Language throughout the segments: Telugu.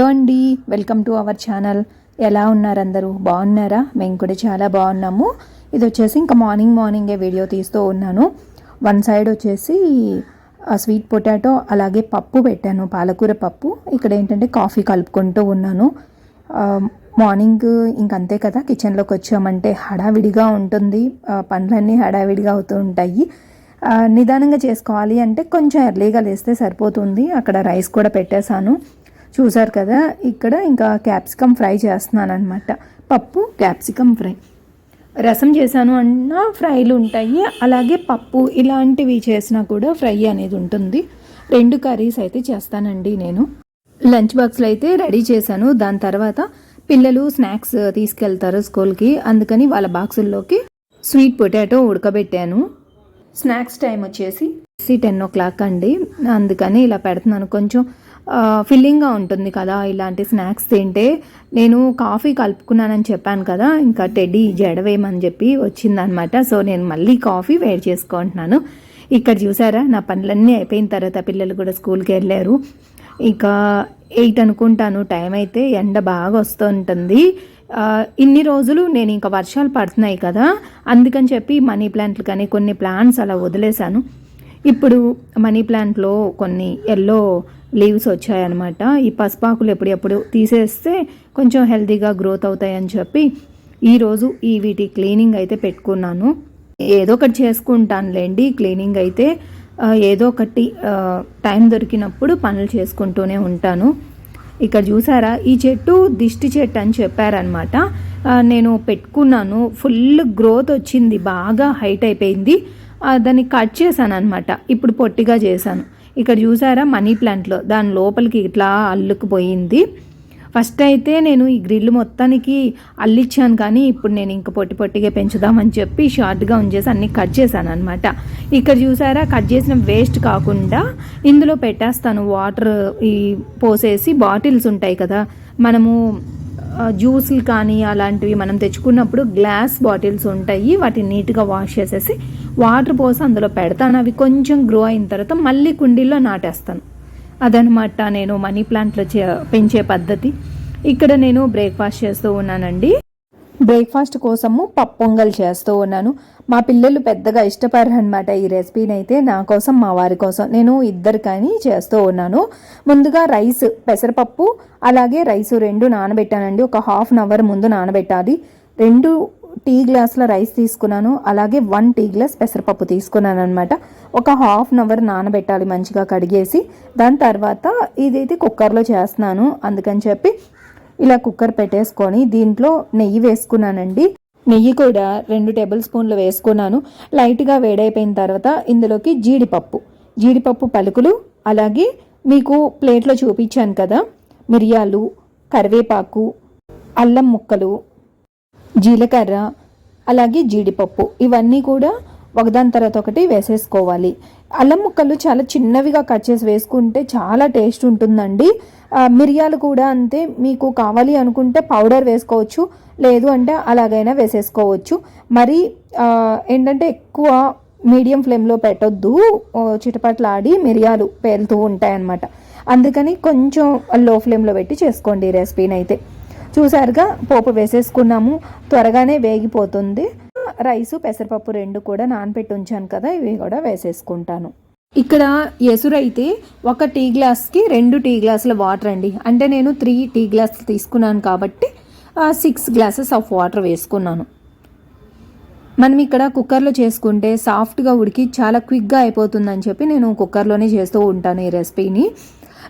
హలో అండి వెల్కమ్ టు అవర్ ఛానల్. ఎలా ఉన్నారు అందరూ? బాగున్నారా? మేము కూడా చాలా బాగున్నాము. ఇది వచ్చేసి ఇంకా మార్నింగ్ మార్నింగే వీడియో తీస్తూ ఉన్నాను. వన్ సైడ్ వచ్చేసి స్వీట్ పొటాటో అలాగే పప్పు పెట్టాను పాలకూర పప్పు. ఇక్కడ ఏంటంటే కాఫీ కలుపుకుంటూ ఉన్నాను. మార్నింగ్ ఇంకంతే కదా కిచెన్లోకి వచ్చామంటే హడావిడిగా ఉంటుంది. పండ్లన్నీ పనులన్నీ హడావిడిగా అవుతూ ఉంటాయి. నిదానంగా చేసుకోవాలి అంటే కొంచెం ఎర్లీగా లేస్తే సరిపోతుంది. అక్కడ రైస్ కూడా పెట్టేశాను. చూసారు కదా ఇక్కడ ఇంకా క్యాప్సికమ్ ఫ్రై చేస్తున్నాను అనమాట పప్పు క్యాప్సికమ్ ఫ్రై. రసం చేశాను అన్న ఫ్రైలు ఉంటాయి అలాగే పప్పు ఇలాంటివి చేసినా కూడా ఫ్రై అనేది ఉంటుంది. రెండు కర్రీస్ అయితే చేస్తానండి నేను. లంచ్ బాక్స్లో అయితే రెడీ చేశాను. దాని తర్వాత పిల్లలు స్నాక్స్ తీసుకెళ్తారు స్కూల్కి. అందుకని వాళ్ళ బాక్సుల్లోకి స్వీట్ పొటాటో ఉడకబెట్టాను. స్నాక్స్ టైం వచ్చేసి టెన్ ఓ క్లాక్ అండి. అందుకని ఇలా పెడుతున్నాను. కొంచెం ఫిల్లింగ్గా ఉంటుంది కదా ఇలాంటి స్నాక్స్ తింటే నేను కాఫీ కలుపుకున్నానని చెప్పాను కదా ఇంకా టెడ్డీ జడవేయమని చెప్పి వచ్చిందనమాట. సో నేను మళ్ళీ కాఫీ వేడి చేసుకుంటున్నాను. ఇక్కడ చూసారా నా పనులన్నీ అయిపోయిన తర్వాత పిల్లలు కూడా స్కూల్కి వెళ్ళారు. ఇక ఎయిట్ అనుకుంటాను టైం అయితే ఎండ బాగా వస్తుంటుంది. ఇన్ని రోజులు నేను ఇంకా వర్షాలు పడుతున్నాయి కదా అందుకని చెప్పి మనీ ప్లాంట్లు కానీ కొన్ని ప్లాంట్స్ అలా వదిలేశాను. ఇప్పుడు మనీ ప్లాంట్లో కొన్ని ఎల్లో లీవ్స్ వచ్చాయన్నమాట. ఈ పసుపాకులు ఎప్పుడెప్పుడు తీసేస్తే కొంచెం హెల్తీగా గ్రోత్ అవుతాయని చెప్పి ఈరోజు ఈ వీటి క్లీనింగ్ అయితే పెట్టుకున్నాను. ఏదో ఒకటి చేసుకుంటానులేండి క్లీనింగ్ అయితే ఏదో ఒకటి టైం దొరికినప్పుడు పనులు చేసుకుంటూనే ఉంటాను. ఇక్కడ చూసారా ఈ చెట్టు దిష్టి చెట్టు అని చెప్పారనమాట నేను పెట్టుకున్నాను ఫుల్ గ్రోత్ వచ్చింది బాగా హైట్ అయిపోయింది. దాన్ని కట్ చేశాను అనమాట ఇప్పుడు పొట్టిగా చేశాను. ఇక్కడ చూసారా మనీ ప్లాంట్లో? దాని లోపలికి ఇట్లా అల్లుకుపోయింది. ఫస్ట్ అయితే నేను ఈ గ్రిల్ మొత్తానికి అల్లిచ్చాను కానీ ఇప్పుడు నేను ఇంక పొట్టి పొట్టిగా పెంచుదామని చెప్పి షార్ట్గా ఉంచేసి అన్ని కట్ చేశాను అనమాట ఇక్కడ చూసారా కట్ చేసిన వేస్ట్ కాకుండా ఇందులో పెట్టేస్తాను వాటర్ ఈ పోసేసి బాటిల్స్ ఉంటాయి కదా. మనము జ్యూసులు జ్యూస్లు కానీ అలాంటివి మనం తెచ్చుకున్నప్పుడు గ్లాస్ బాటిల్స్ ఉంటాయి. వాటిని నీట్గా వాష్ చేసేసి వాటర్ పోసి అందులో పెడతాను. అవి కొంచెం గ్రో అయిన తర్వాత మళ్ళీ కుండీల్లో నాటేస్తాను. అదనమాట నేను మనీ ప్లాంట్లో చే పెంచే పద్ధతి. ఇక్కడ నేను బ్రేక్ఫాస్ట్ చేస్తూ ఉన్నానండి. బ్రేక్ఫాస్ట్ కోసము పప్పు పొంగల్ చేస్తూ ఉన్నాను. మా పిల్లలు పెద్దగా ఇష్టపడరు అనమాట ఈ రెసిపీని అయితే నా కోసం మా వారి కోసం. నేను ఇద్దరు కానీ చేస్తూ ఉన్నాను. ముందుగా రైస్ పెసరపప్పు అలాగే రైస్ రెండు నానబెట్టానండి. ఒక హాఫ్ అన్ అవర్ ముందు నానబెట్టాలి. రెండు టీ గ్లాసుల రైస్ తీసుకున్నాను. అలాగే వన్ టీ గ్లాస్ పెసరపప్పు తీసుకున్నాను అనమాట ఒక హాఫ్ అన్ అవర్ నానబెట్టాలి మంచిగా కడిగేసి. దాని తర్వాత ఇదైతే కుక్కర్లో చేస్తున్నాను. అందుకని చెప్పి ఇలా కుక్కర్ పెట్టేసుకొని దీంట్లో నెయ్యి వేసుకున్నానండి. నెయ్యి కూడా రెండు టేబుల్ స్పూన్లు వేసుకున్నాను. లైట్గా వేడైపోయిన తర్వాత ఇందులోకి జీడిపప్పు జీడిపప్పు పలుకులు అలాగే మీకు ప్లేట్లో చూపించాను కదా మిరియాలు కరివేపాకు అల్లం ముక్కలు జీలకర్ర అలాగే జీడిపప్పు. ఇవన్నీ కూడా ఒకదాని తర్వాత ఒకటి వేసేసుకోవాలి. అల్లం ముక్కలు చాలా చిన్నవిగా కట్ చేసి వేసుకుంటే చాలా టేస్ట్ ఉంటుందండి. మిరియాలు కూడా అంతే. మీకు కావాలి అనుకుంటే పౌడర్ వేసుకోవచ్చు లేదు అంటే అలాగైనా వేసేసుకోవచ్చు. మరి ఏంటంటే ఎక్కువ మీడియం ఫ్లేమ్లో పెట్టొద్దు. చిటపట్లాడి మిరియాలు పేలుతూ ఉంటాయన్నమాట. అందుకని కొంచెం లో ఫ్లేమ్లో పెట్టి చేసుకోండి ఈ రెసిపీని అయితే చూసారుగా పోపు వేసేసుకున్నాము. త్వరగానే వేగిపోతుంది. రైసు పెసరపప్పు రెండు కూడా నానపెట్టి ఉంచాను కదా ఇవి కూడా వేసేసుకుంటాను. ఇక్కడ ఎసురైతే ఒక టీ గ్లాస్కి రెండు టీ గ్లాసుల వాటర్ అండి. అంటే నేను త్రీ టీ గ్లాసులు తీసుకున్నాను కాబట్టి సిక్స్ గ్లాసెస్ ఆఫ్ వాటర్ వేసుకున్నాను. మనం ఇక్కడ కుక్కర్లో చేసుకుంటే సాఫ్ట్గా ఉడికి చాలా క్విక్గా అయిపోతుందని చెప్పి నేను కుక్కర్లోనే చేస్తూ ఉంటాను ఈ రెసిపీని.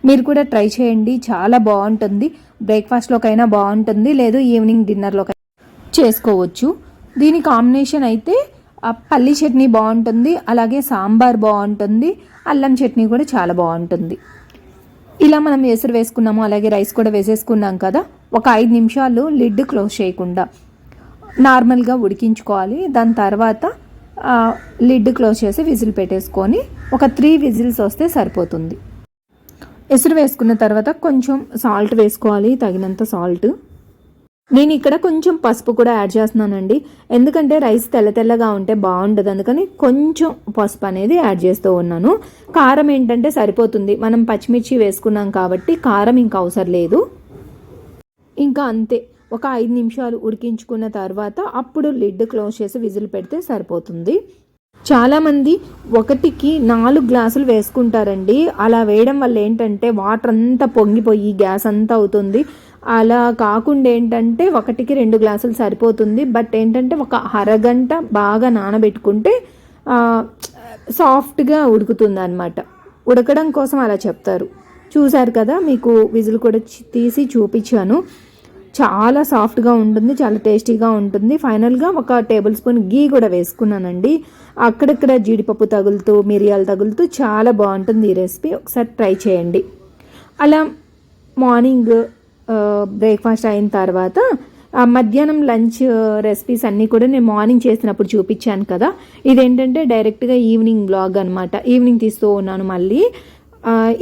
మీరు కూడా ట్రై చేయండి చాలా బాగుంటుంది. బ్రేక్ఫాస్ట్లోకైనా బాగుంటుంది లేదు ఈవినింగ్ డిన్నర్లోకైనా చేసుకోవచ్చు. దీని కాంబినేషన్ అయితే పల్లి చట్నీ బాగుంటుంది అలాగే సాంబార్ బాగుంటుంది అల్లం చట్నీ కూడా చాలా బాగుంటుంది. ఇలా మనం ఎసురు వేసుకున్నాము అలాగే రైస్ కూడా వేసేసుకున్నాం కదా ఒక ఐదు నిమిషాలు లిడ్ క్లోజ్ చేయకుండా నార్మల్గా ఉడికించుకోవాలి. దాని తర్వాత లిడ్ క్లోజ్ చేసి విజిల్ పెట్టేసుకొని ఒక త్రీ విజిల్స్ వస్తే సరిపోతుంది. ఎసురు వేసుకున్న తర్వాత కొంచెం సాల్ట్ వేసుకోవాలి తగినంత సాల్ట్ నేను ఇక్కడ కొంచెం పసుపు కూడా యాడ్ చేస్తున్నానండి. ఎందుకంటే రైస్ తెల్ల తెల్లగా ఉంటే బాగుండదు. అందుకని కొంచెం పసుపు అనేది యాడ్ చేస్తూ ఉన్నాను. కారం ఏంటంటే సరిపోతుంది. మనం పచ్చిమిర్చి వేసుకున్నాం కాబట్టి కారం ఇంకా అవసరం లేదు. ఇంకా అంతే. ఒక ఐదు నిమిషాలు ఉడికించుకున్న తర్వాత అప్పుడు లిడ్ క్లోజ్ చేసి విజిల్ పెడితే సరిపోతుంది. చాలామంది ఒకటికి నాలుగు గ్లాసులు వేసుకుంటారండి. అలా వేయడం వల్ల ఏంటంటే వాటర్ అంతా పొంగిపోయి గ్యాస్ అంతా అవుతుంది. అలా కాకుండా ఏంటంటే ఒకటికి రెండు గ్లాసులు సరిపోతుంది. బట్ ఏంటంటే ఒక అరగంట బాగా నానబెట్టుకుంటే సాఫ్ట్గా ఉడుకుతుంది అనమాట ఉడకడం కోసం అలా చెప్తారు. చూశారు కదా మీకు విజిల్ కూడా తీసి చూపించాను. చాలా సాఫ్ట్గా ఉంటుంది చాలా టేస్టీగా ఉంటుంది. ఫైనల్గా ఒక టేబుల్ స్పూన్ గీ కూడా వేసుకున్నానండి. అక్కడక్కడ జీడిపప్పు తగులుతూ మిరియాలు తగులుతూ చాలా బాగుంటుంది ఈ రెసిపీ. ఒకసారి ట్రై చేయండి. అలా మార్నింగ్ బ్రేక్ఫాస్ట్ అయిన తర్వాత మధ్యాహ్నం లంచ్ రెసిపీస్ అన్నీ కూడా నేను మార్నింగ్ చేసినప్పుడు చూపించాను కదా. ఇదేంటంటే డైరెక్ట్గా ఈవినింగ్ బ్లాగ్ అనమాట ఈవినింగ్ తీస్తూ ఉన్నాను మళ్ళీ.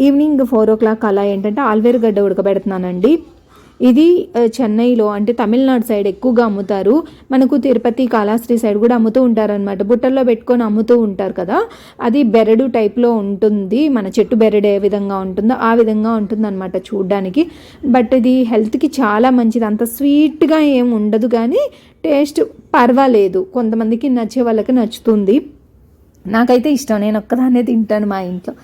ఈవినింగ్ ఫోర్ ఓ క్లాక్ అలా ఏంటంటే ఆల్వేరు గడ్డ ఉడకబెడుతున్నానండి. ఇది చెన్నైలో అంటే తమిళనాడు సైడ్ ఎక్కువగా అమ్ముతారు. మనకు తిరుపతి కాళహస్తి సైడ్ కూడా అమ్ముతూ ఉంటారనమాట బుట్టల్లో పెట్టుకొని అమ్ముతూ ఉంటారు కదా. అది బెరడు టైప్లో ఉంటుంది. మన చెట్టు బెరడు ఏ విధంగా ఉంటుందో ఆ విధంగా ఉంటుందన్నమాట చూడ్డానికి. బట్ ఇది హెల్త్కి చాలా మంచిది. అంత స్వీట్గా ఏం ఉండదు కానీ టేస్ట్ పర్వాలేదు. కొంతమందికి నచ్చే వాళ్ళకి నచ్చుతుంది. నాకైతే ఇష్టం. నేను ఒక్కదాన్నే తింటాను మా ఇంట్లో.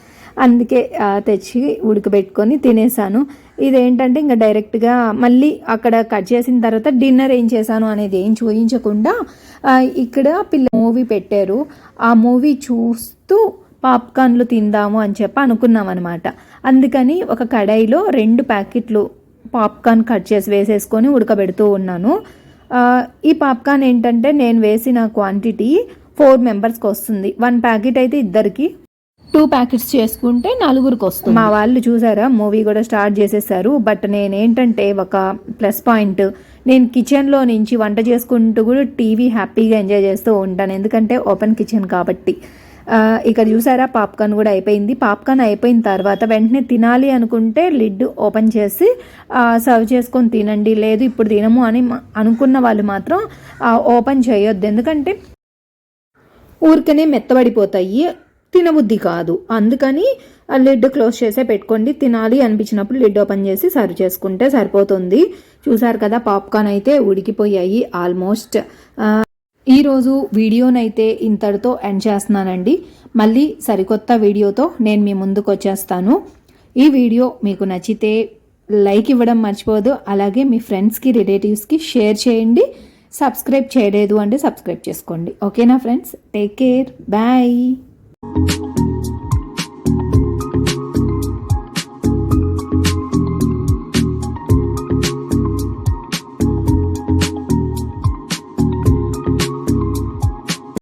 అందుకే తెచ్చి ఉడకబెట్టుకొని తినేసాను. ఇదేంటంటే ఇంకా డైరెక్ట్గా మళ్ళీ అక్కడ కట్ చేసిన తర్వాత డిన్నర్ ఏం చేశాను అనేది ఏం చూపించకుండా ఇక్కడ పిల్ల మూవీ పెట్టారు. ఆ మూవీ చూస్తూ పాప్కార్న్లు తిందాము అని చెప్పి అనుకున్నాం అనమాట అందుకని ఒక కడాయిలో రెండు ప్యాకెట్లు పాప్కార్న్ కట్ చేసి వేసేసుకొని ఉడకబెడుతూ ఉన్నాను. ఈ పాప్కార్న్ ఏంటంటే నేను వేసిన క్వాంటిటీ ఫోర్ మెంబర్స్కి వస్తుంది. వన్ ప్యాకెట్ అయితే ఇద్దరికి టూ ప్యాకెట్స్ చేసుకుంటే నలుగురికి వస్తుంది. మా వాళ్ళు చూసారా మూవీ కూడా స్టార్ట్ చేసేసారు. బట్ నేనేంటంటే ఒక ప్లస్ పాయింట్ నేను కిచెన్లో నుంచి వంట చేసుకుంటూ కూడా టీవీ హ్యాపీగా ఎంజాయ్ చేస్తూ ఉంటాను. ఎందుకంటే ఓపెన్ కిచెన్ కాబట్టి. ఇక్కడ చూసారా పాప్కార్న్ కూడా అయిపోయింది. పాప్కార్న్ అయిపోయిన తర్వాత వెంటనే తినాలి అనుకుంటే లిడ్ ఓపెన్ చేసి సర్వ్ చేసుకొని తినండి. లేదు ఇప్పుడు తినము అని అనుకున్న వాళ్ళు మాత్రం ఓపెన్ చేయొద్దు. ఎందుకంటే ఊరికనే మెత్తబడిపోతాయి. తినబుద్ధి కాదు. అందుకని ఆ లిడ్ క్లోజ్ చేసే పెట్టుకోండి. తినాలి అనిపించినప్పుడు లిడ్ ఓపెన్ చేసి సర్వ్ చేసుకుంటే సరిపోతుంది. చూసారు కదా పాప్కార్న్ అయితే ఉడికిపోయాయి ఆల్మోస్ట్. ఈరోజు వీడియోనైతే ఇంతటితో ఎండ్ చేస్తున్నానండి. మళ్ళీ సరికొత్త వీడియోతో నేను మీ ముందుకు వచ్చేస్తాను. ఈ వీడియో మీకు నచ్చితే లైక్ ఇవ్వడం మర్చిపోదు అలాగే మీ ఫ్రెండ్స్కి రిలేటివ్స్కి షేర్ చేయండి. సబ్స్క్రైబ్ చేయలేదు అంటే సబ్స్క్రైబ్ చేసుకోండి. ఓకేనా friends? Take care. Bye. Thank you.